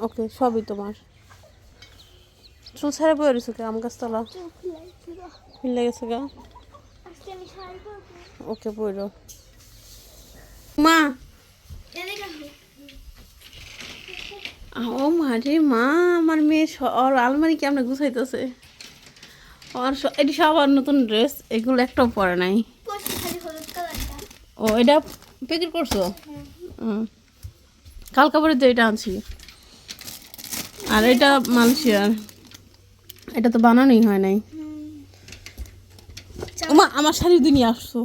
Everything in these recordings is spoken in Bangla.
ওকে সবই তোমার। চুল ছেড়ে বয়ে রয়েছে কে? আম গাছতলা? খুলে গেছে গা। ওকে বইরো মা! ও মা রে মা আমার মেয়ে ওর আলমারি কেমন গুছাইতেছে? ওর এটি সবার নতুন ড্রেস এগুলো একটাও পরে নাই। ও এটা প্যাকেট করছ? হুম। কাল কাপড়ের তো এটা আনছি। আর এটা মালয়েশিয়ার। এটা তো বানানোই হয় নাই। ওমা আমার শাড়ি দিনই আসছো।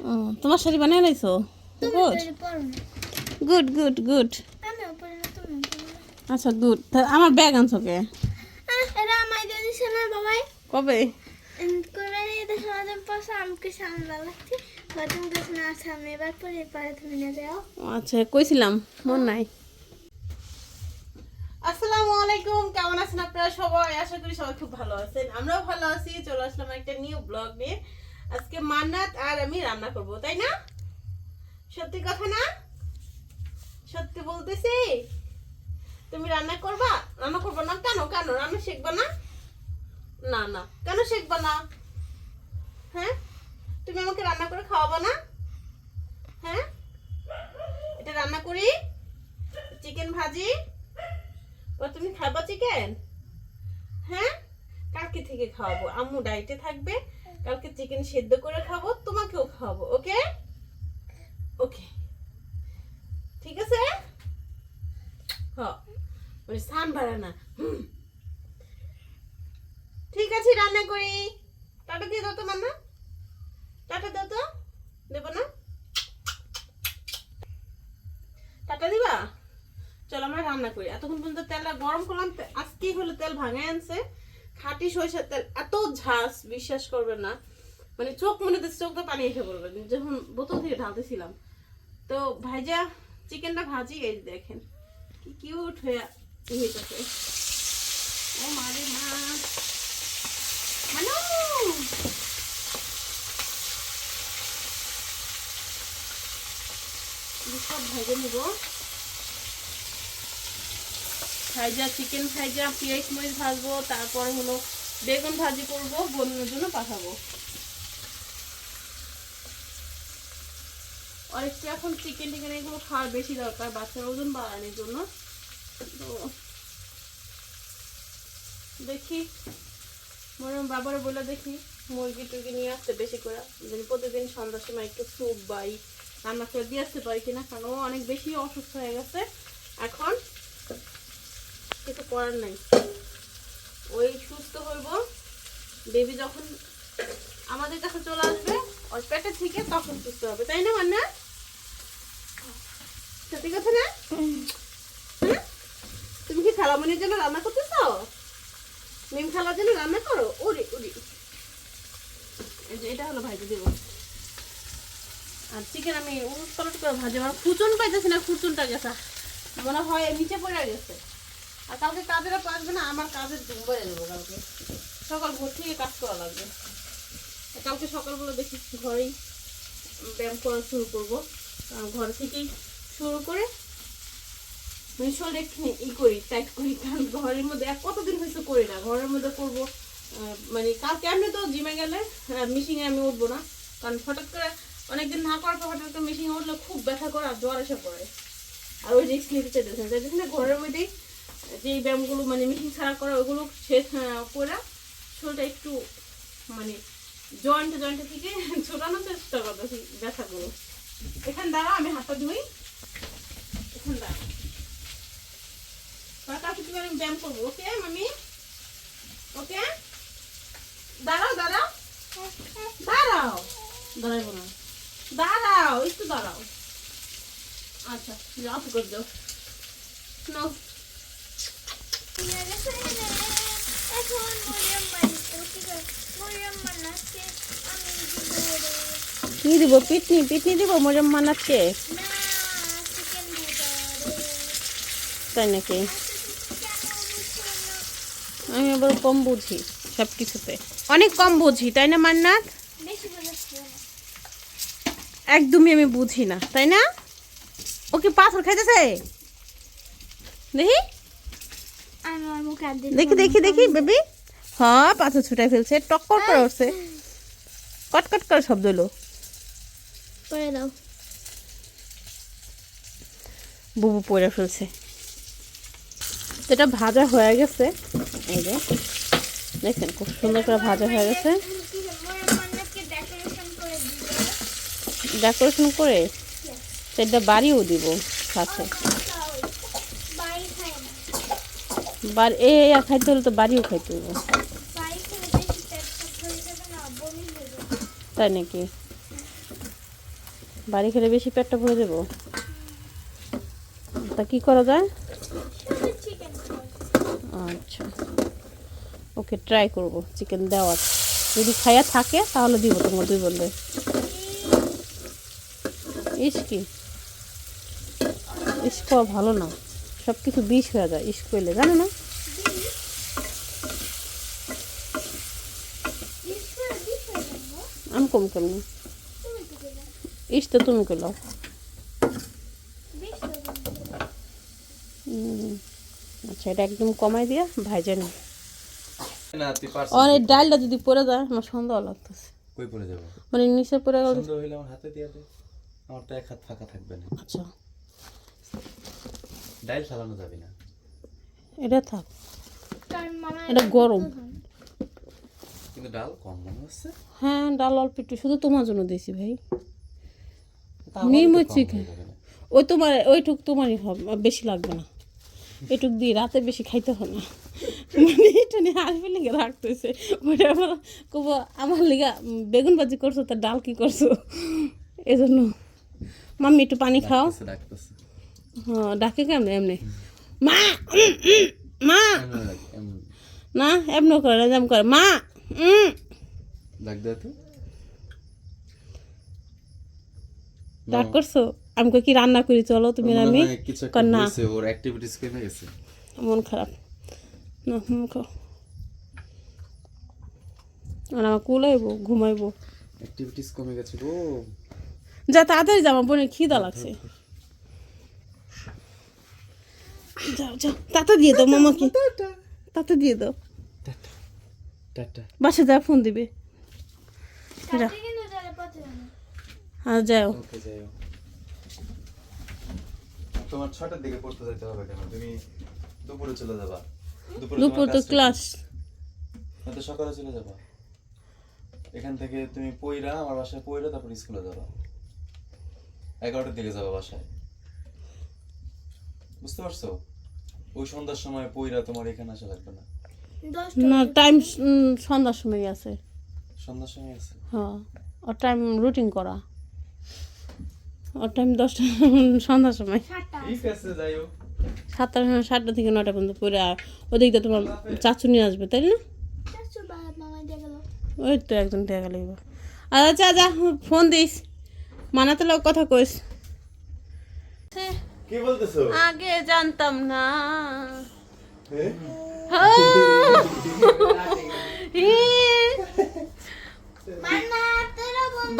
ও, তোমার শাড়ি বানিয়ে লাইছো? গুড গুড গুড গুড আচ্ছা গুড আমার ব্যাগ আনছো কে? কবে? আচ্ছা কইছিলাম মন নাই। আসসালামু আলাইকুম, কেমন আছেন আপনারা সবাই? আশা করি সবাই খুব ভালো আছেন। আমরাও ভালো আছি, চলে আসলাম একটা নিউ ব্লগ নিয়ে। আজকে মান্নাত আর আমি রান্না করব, তাই না? সত্যি কথা না? সত্যি বলতেছি? তুমি রান্না করবা? রান্না করব না? কেন? কেন? রান্না শিখবা না? না না। কেন শিখবা না? হ্যাঁ? তুমি আমাকে রান্না করে খাওয়াবা না? হ্যাঁ? এটা রান্না করি। চিকেন ভাজি। ও, তুমি খাবা চিকেন হ্যাঁ? কালকে থেকে খাওয়াবো। আম্মু ডাইটে থাকবে, কালকে চিকেন সেদ্ধ করে খাব, তোমাকেও খাওয়াবো, ওকে? ওকে। ঠিক আছে? সান বাড়া না ঠিক আছে, রান্না করি। টাটা দিয়ে দাও তো মান্না টাটা দাও তো দেবো না টাটা দিবা চলো আমরা রান্না করি। এতক্ষণ পর্যন্ত তেলটা গরম করলাম আজকেই হলো তেল ভাঙায় আনছে। খাঁটি সরিষার তেল, এত ঝাঁস বিশ্বাস করবে না। মানে চোখ মনে হচ্ছে চোখটা পানি এসে পড়বে। যখন বোতল থেকে ঢালতেছিলাম। তো ভাইজা চিকেনটা ভাজি, এই দেখেন, কি কিউট হয়ে হইতেছে। ও মারে মা। সব ভেজে নিব। ভাইজা চিকেন ভাইজা, পেঁয়াজ মরিচ ভাজবো, তারপর হলো বেগুন ভাজি করব বোনের জন্য পাঠাবো। একটু এখন চিকেন টিকেন এগুলো খাওয়ার বেশি দরকার, বাচ্চার ওজন বাড়ানোর জন্য। তো দেখি, মনে বাবার বলে দেখি, মুরগি টুরগি নিয়ে আসতে বেশি করে। যেন প্রতিদিন সন্ধ্যার সময় একটু স্যুপ বা এই রান্না করে দিয়ে আসতে পারি কিনা, কারণ অনেক বেশি অসুস্থ হয়ে গেছে। এখন কিছু করার নাই। ওই সুস্থ হইব। বেবি যখন আমাদের কাছে চলে আসবে, ওর পেটে থেকে তখন সুস্থ হবে। তাই না, মান্না? সত্যি কথা না? হ্যাঁ? তুমি কি খালামনির জন্য রান্না করতেছ? মিম খালার জন্য রান্না করো? ওরে ওরে। এটা হলো ভাইজি দেবো। আর চিকেন আমি উলট পালট করে ভাজি। আমার খুচুন পাইতেছি না, খুচুনটা গেছে। মনে হয় নিচে পড়ে গেছে। আর কালকে কাজেরা পারবে না, আমার কাজের ডুবে দেবো কালকে। সকাল ভোর থেকে কাজ করা লাগবে। কালকে সকালবেলা দেখি ঘরেই ব্যায়াম করা শুরু করব। ঘর থেকেই শুরু করে শরীর একটু ই করি টাইট করি। কারণ ঘরের মধ্যে এক কতদিন হয়েছে করি না, ঘরের মধ্যে করব মানে কালকে আমি তো জিমে গেলে মিশিংয়ে আমি উঠবো না। কারণ হঠাৎ করে অনেকদিন না করার পর হঠাৎ করে মিশিংয়ে উঠলে খুব ব্যথা করে আর জ্বর এসে পড়ে। আর ওই রিস্ক নিতে চাইতেছেন না ঘরের মধ্যেই যে ব্যায়ামগুলো মানে মিশিং ছাড়া করা ওগুলো শেষ করে শরীরটা একটু মানে জয়েন্ট জয়েন্টে থেকে ছোটানোর চেষ্টা করতেছি ব্যথাগুলো। এখান দ্বারা আমি হাতটা ধুই। এখান দ্বারা কালকে তুমি আমি ব্যায়াম করব। ওকে মামি? ওকে? দাঁড়াও দাঁড়াও। দাঁড়াও। দাঁড়াইবো না দাঁড়াও একটু দাঁড়াও। আচ্ছা যাও করে দাও। নাও। কি দিব? পিটনি পিটনি দিব তাই নাকি? আমি আবার কম বুঝি সব কিছুতে অনেক কম বুঝি, তাই না মান্নাত? একদমই আমি বুঝি না, তাই না? ও কি পাথর খাইতেছে? দেখি আমি আমার মুখে হাত দিয়ে দেখি দেখি দেখি বেবি। হ্যাঁ পাথর ছুটাই ফেলছে। টক্কর করে উঠছে। কটকট করে শব্দ হলো। বুবু পড়ে ফেলছে। এটা ভাজা হয়ে গেছে। এই যে দেখছেন খুব সুন্দর করে ভাজা হয়ে গেছে। ডেকোরেশন করে ডেকোরেশন করে সেটা বাড়িও দিব সাথে বাড়ি খায় না বাড়ি এ এ খাইতে হলে তো বাড়িও খাইতে হইব। তাই নাকি? বাড়ি খেলে বেশি পেটটা ভরে দেবো তা কি করা যায়? আচ্ছা। ওকে ট্রাই করব। চিকেন দেওয়ার। যদি খাইয়া থাকে, তাহলে দিব তোমার দুই বললে ইস কি? ইস খাওয়া ভালো না। সব কিছু বিষ হয়ে যায়। ইস করলে জানো না আমি কম কেমনি ইস তো তুমি করল আচ্ছা এটা একদম কমাই দিয়া ভাইজা নি না তুই পারছিস আর এই ডালটা যদি পড়ে যায় আমার সন্দেহ লাগতেছে। কই পড়ে যাব? মানে নিচে পড়ে গেল। সুন্দর হইলে আমার হাতে দিয়ে দে। আমার তো এক হাত ফাঁকা থাকবে না। আচ্ছা। ডাইল চালানো যাবে না। এটা থাক। এটা গরম। কিন্তু ডাল কম মনে হচ্ছে। হ্যাঁ ডাল অল্প একটু। শুধু তোমার জন্য দিয়েছি ভাই। চিকেন। না। ওই তোমার ওইটুক তোমারই হবে বেশি লাগবে না। এটুক দিয়ে রাতে বেশি খাইতে হয় না। মানে এটা নিয়ে হাসবে লিগে রাখতেছে। ওইটা আমার কব আমার লিগা বেগুন ভাজি করছ তার ডাল কি করছ? এই জন্য মাম্মি একটু পানি খাও। হ্যাঁ ডাকে কেমনে এমনি? মা মা। না এমন করে না যেমন করে। মা। ডাক দে তো। রাগ করছ? আমি কি রান্না করি? চলো তুমি আমি না ওর অ্যাক্টিভিটিস কমে গেছে। মন খারাপ। না আর আমার কুলাইবো ঘুমাইবো অ্যাক্টিভিটিস কমে গেছে গো। যা তাড়াতাড়ি বোনের খিদা লাগছে। যাও যাও। তাতে দিয়ে দাও মামাকে। তাতে দিয়ে দাও। বাসা যা ফোন দিবে। যাও। তোমার ছটার দিকে পড়তে যেতে হবে কেন? তুমি দুপুরে চলে যাবা। দুপুর তো ক্লাস। তো সকালে চলে যাবা। এখান থেকে তুমি পইরা আমার বাসায় পইরা তারপর স্কুলে যাবা। এগারোটার দিকে যাবা বাসায়। বুঝতে পারছ? ওই সন্ধ্যার সময় পইরা তোমার এখানে আসা লাগবে না। না টাইম সন্ধ্যার সময় আছে। সন্ধ্যার সময় আছে? হ্যাঁ ওর টাইম রুটিন করা। ওর টাইম দশটা সন্ধ্যার সময়। সাতটা ঠিক আছে যাই হোক। সাতটা সাতটা থেকে নটা পর্যন্ত পরে ওদিক দিয়ে তোমার চাচু নিয়ে আসবে তাই না? ওই তো একজন দেখা লাগবে আর আচ্ছা যা ফোন দিস। মানাতে লোক কথা কইস। কি বলতেছো? আগে জানতাম না। বল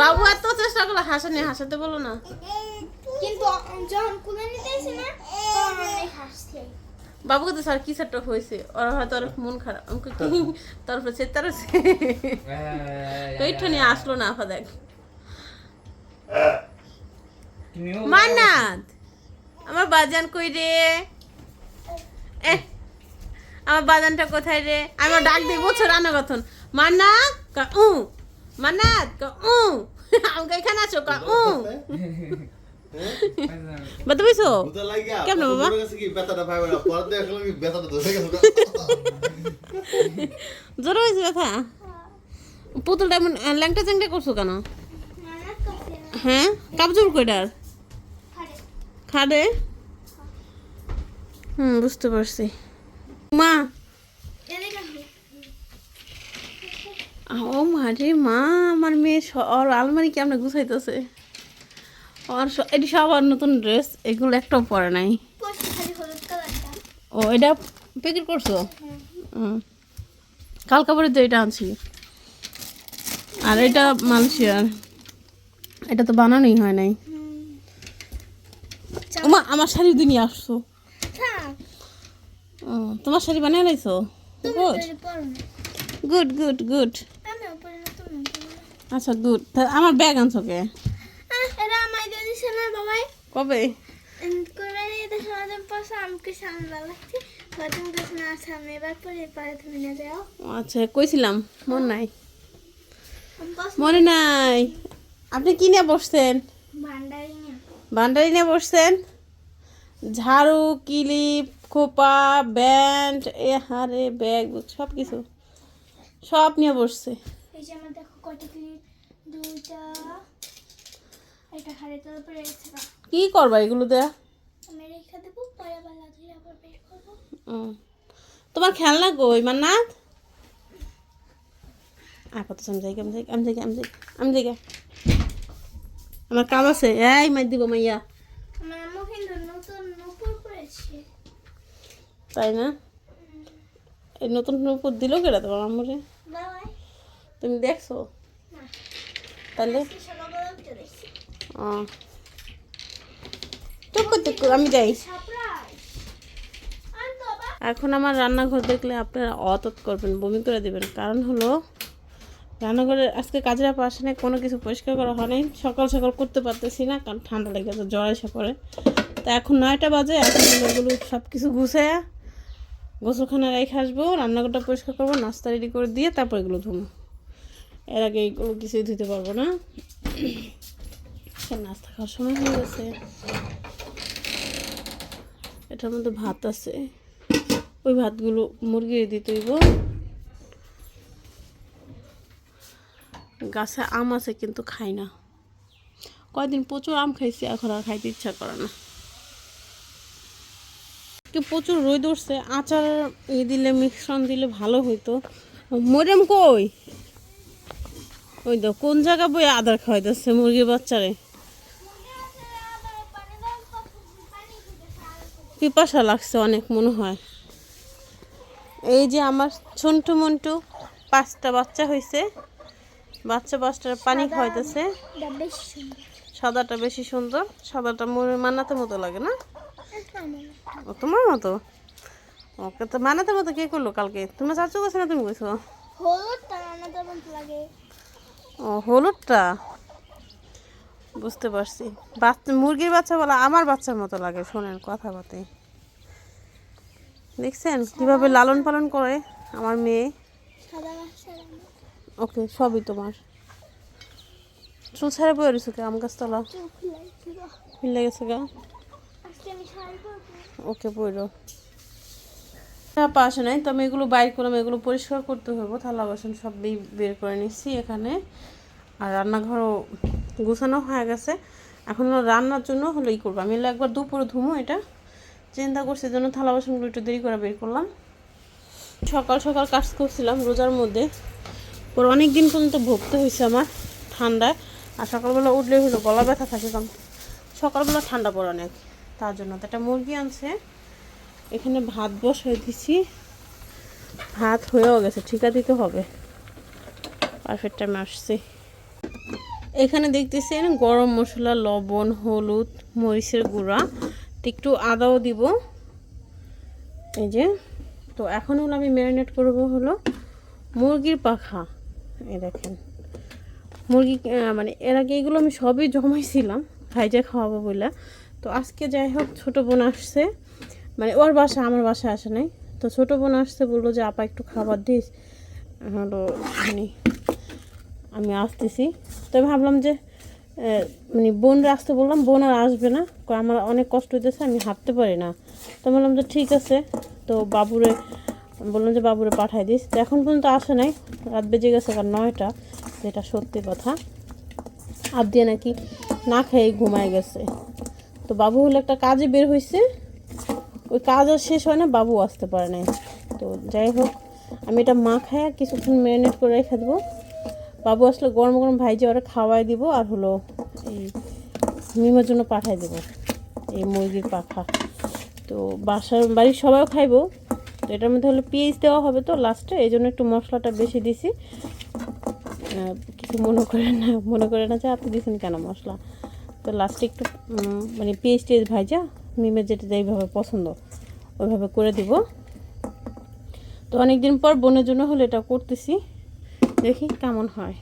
বাবু এত চেষ্টা করল হাসানি হাসাতে বলো না। কিন্তু যখন কুলে না হাসছে। বাবুকে তো স্যার কি সেটা হয়েছে? ওর হয়তো ওর মন খারাপ। আমাকে কি? তোর সে তার ওইটা নিয়ে আসলো না আফা দেখ। মান্নাত! আমার বাজান কই রে? এ আমার বাদানটা কোথায় রে? আমার ডাক দিয়ে বছর রান্না কথন মান্নাত কা উ। মান্নাত কা উ। আমাকে এখানে আছো কা উ। বাতা পাইছো বুঝতে লাগিয়া কেমনে বাবা? হয়েছে ব্যথা? পুতুলটা এমন আহ, ল্যাংটা চ্যাংটা করছ কেন? হ্যাঁ? কাপজুর হুম বুঝতে পারছি। মা। ও মারে মা আমার মেয়ে ওর আলমারি কেমন গুছাইতেছে? ওর এটি সবার নতুন ড্রেস এগুলো একটাও পরে নাই। ও এটা প্যাকেট করছ? হুম কালকা পরে তো এটা আনছি। আর এটা মালয়েশিয়ার। এটা তো বানানোই হয় নাই। আমার শাড়ি দিয়ে আসছো। তোমার শাড়ি বানিয়ে লাইছো? গুড গুড গুড গুড আচ্ছা গুড আমার ব্যাগ আনছো কে? কবে? যাও। আচ্ছা কইছিলাম মন নাই। মনে নাই। আপনি কি নিয়ে বসছেন? ভান্ডারি নিয়ে বসছেন? ঝাড়ু কিলিপ খোপা ব্যান্ড এ হারে ব্যাগ সব কিছু সব নিয়ে বসছে। এই যে আমার দেখো কয়টা ক্লিপ দুইটা এটা হারে তোর উপরে কি করবা এগুলো দেয়া? আমি রেখে দেবো পরে আবার লাগলে আবার বের করব। তোমার খেলনা কই মান্নাত? আপাতত আমি যাই আমি যাই আমি যাই আমি যাই আমি যাই। আমার কাজ আছে। এই মাই দিব মাইয়া। আমার আম্মু কিন্তু নতুন নপুর করেছে তাই না? এই নতুন উপর দিল কেটা তোমার বাবাই। তুমি দেখছ? তাহলে? টুকু টুকু আমি যাই। এখন আমার রান্নাঘর দেখলে আপনারা অতত করবেন বমি করে দেবেন। কারণ হলো রান্নাঘরে আজকে কাজের পাশে নেই কোনো কিছু পরিষ্কার করা হয়নি সকাল সকাল করতে পারতেছি না কারণ ঠান্ডা লেগে গেছে জ্বর এসে পড়ে। তা এখন নয়টা বাজে এখন এগুলো সব কিছু গুছাইয়া গোসলখানা রেখে আসব, রান্নাঘরটা পরিষ্কার করব, নাস্তা রেডি করে দিয়ে তারপর এগুলো ধুবো। এর আগে এগুলো কিছুই ধুতে পারব না। নাস্তা খাওয়ার সময় হয়ে গেছে। এটার মধ্যে ভাত আছে। ওই ভাতগুলো মুরগির দিতে হইব গাছে আম আছে কিন্তু খাই না। কয়দিন প্রচুর আম খাইছি, এখন আর খাইতে ইচ্ছা করে না। কি প্রচুর রোদ উঠছে আচার ই দিলে মিশ্রণ দিলে ভালো হইতো। মরিয়াম কই? ওই তো কোন জায়গা বই আদার খাওয়াইতেছে মুরগির বাচ্চারে? পিপাসা লাগছে অনেক মনে হয়। এই যে আমার ছন্টু মন্টু পাঁচটা বাচ্চা হয়েছে বাচ্চা পাঁচটার পানি খাওয়াইতেছে। সাদাটা বেশি সুন্দর। সাদাটা মনে মানাতে মতো লাগে না? ও তোমার মতো? ওকে তো মানাতে মতো কে করল কালকে? তোমার চাচু গেছে না তুমি গেছো? ও হলুদটা? বুঝতে পারছি। বাচ্চা মুরগির বাচ্চা বলা আমার বাচ্চার মতো লাগে শোনেন কথা বাতে দেখছেন কীভাবে লালন পালন করে আমার মেয়ে। ওকে সবই তোমার। চুল ছাড়া বয়ে রয়েছে আম গাছতলা? চোখ লাগছিল মিলে গেছে গা আজকে আমি শাড়ি পরবো ওকে, বইরো। পাশে নাই, তো আমি এগুলো বাইর করলাম, এগুলো পরিষ্কার করতে হবে থালা, বাসন সব বে- বের করে নিচ্ছি এখানে। আর রান্নাঘরও গুছানো হয়ে গেছে। এখন রান্নার জন্য হলো ই করব। আমি একবার দুপুরে ধুমো এটা। চিন্তা করছি জন্য থালা, বাসনগুলো একটু দেরি করে বের করলাম। সকাল সকাল কাজ করছিলাম রোজার মধ্যে। পর অনেক দিন পর্যন্ত ভুগতে হয়েছে আমার ঠান্ডায়। আর সকালবেলা উঠলে হলো গলা ব্যথা থাকে কারণ সকালবেলা ঠান্ডা পড়ে অনেক। তার জন্য। তো একটা মুরগি আনছে। এখানে ভাত বসাই দিছি। ভাত হয়েও গেছে, ঠিকা দিতে হবে। পারফেক্ট টাইম আসছে। এখানে দেখতেছেন গরম মশলা, লবণ, হলুদ, মরিচের গুঁড়া। একটু আদাও দিব। এই যে, তো এখন হলো আমি ম্যারিনেট করব হলো মুরগির পাখা। এই দেখেন। মুরগি মানে এর আগে এগুলো আমি সবই জমাইছিলাম। ভাইজা খাওয়াবো বলে তো আজকে যাই হোক ছোটো বোন আসছে। মানে ওর বাসা, আমার বাসা আসে নাই। তো ছোটো বোন আসছে, বলল যে, আপা, একটু খাবার দিস। হলো মানে আমি আসতেছি। তো ভাবলাম যে মানে বোনরা আসতে বললাম, বোন আর আসবে না। আমার অনেক কষ্ট হইতেছে, আমি হাঁটতে পারি না। তো বললাম যে, ঠিক আছে। তো বাবুরে বললাম যে, বাবুরে পাঠাই দিস। তো এখন পর্যন্ত আসে নাই। রাত বেজে গেছে কারণ নয়টা, যেটা সত্যি কথা। আর দিয়ে নাকি না খেয়ে ঘুমায় গেছে। তো বাবু হলো একটা কাজে বের হয়েছে ওই কাজ আর শেষ হয় না, বাবু আসতে পারে নাই। তো যাই হোক, আমি এটা মা খায় কিছুক্ষণ ম্যারিনেট করে রেখে দেবো। বাবু আসলে গরম গরম ভাইজে ওরা খাওয়াই দিব আর হলো এই মিমের জন্য পাঠাই দেবো, এই মুরগির পাখা। তো বাসার বাড়ির সবাইও খাইবো। তো এটার মধ্যে হলো পেঁয়াজ দেওয়া হবে তো লাস্টে, এই জন্য একটু মশলাটা বেশি দিছি। কিছু মনে করে না, মনে করে না যে আপনি দিয়েছেন কেন মশলা। তো লাস্টে একটু মানে পেঁয়াজ টেজ ভাজা মিমের যেটা এইভাবে পছন্দ, ওইভাবে করে দিব। তো অনেক দিন পর বোনের জন্য হলে এটা করতেছি, দেখি কেমন হয়।